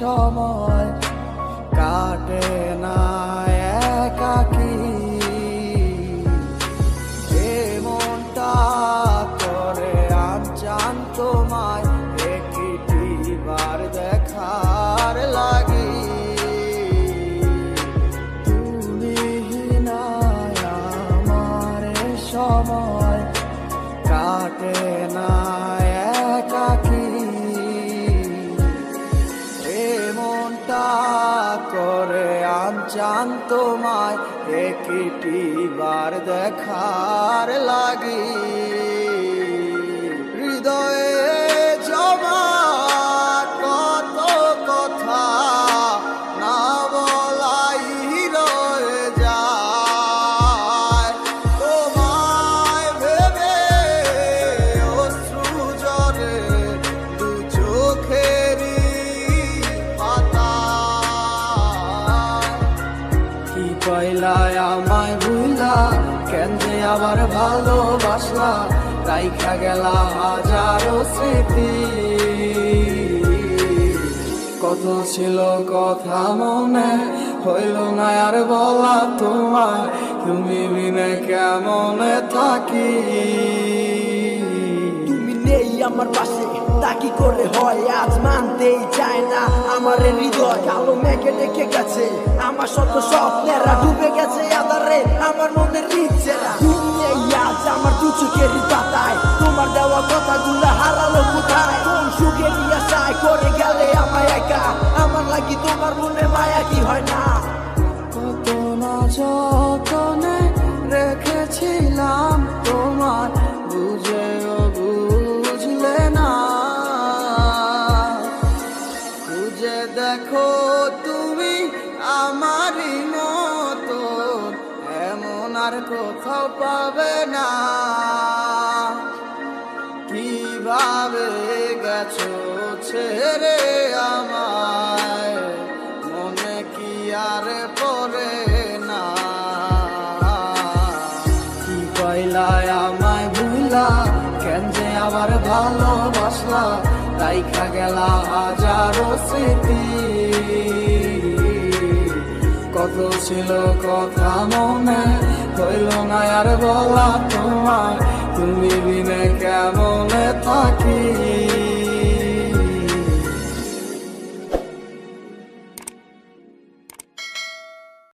সময় কাটে না। করে চান তোমায় একটি বার দেখার লাগি। কি আমায় ভুলা কেন যে আবার ভালোবাসলা, রাইখা গেলা হাজারো স্মৃতি। কত ছিল কথা মনে, হইল না আর বলা তোমার তুমি বিনে কেমনে থাকি? আমার পাশে। তা কি করে হয়? আজ মানতেই চায় না আমার হৃদয়। কালো মেঘে ডেকে গেছে, আমার শত স্বপ্নেরা ডুবে গেছে আধারে, আমার মনের ইচ্ছেরা তুমি আজ আমার দু চোখের পাতায়, তোমার দেওয়া কথাগুলো হারালো কোথায়? কোন সুখে নিয়ে আশায় করে গেলে আমায় একা? আমার লাগি তোমার মনে মায়া কি হয় না? কত না যতনে দেখো তুমি আমারই মতো, এমন আর কোথাও পাবে না। কীভাবে গেছো ছেড়ে আমায়? মনে কি আর পড়ে না? কি কইলায় আমায় ভুলা? কেন যে আবার ভালোবাসলা? রাইখা গেলা হাজারো স্মৃতি। কত ছিল কথা মনে, হইল না আর বলা তোমার। তুমি বিনে কেমন থাকি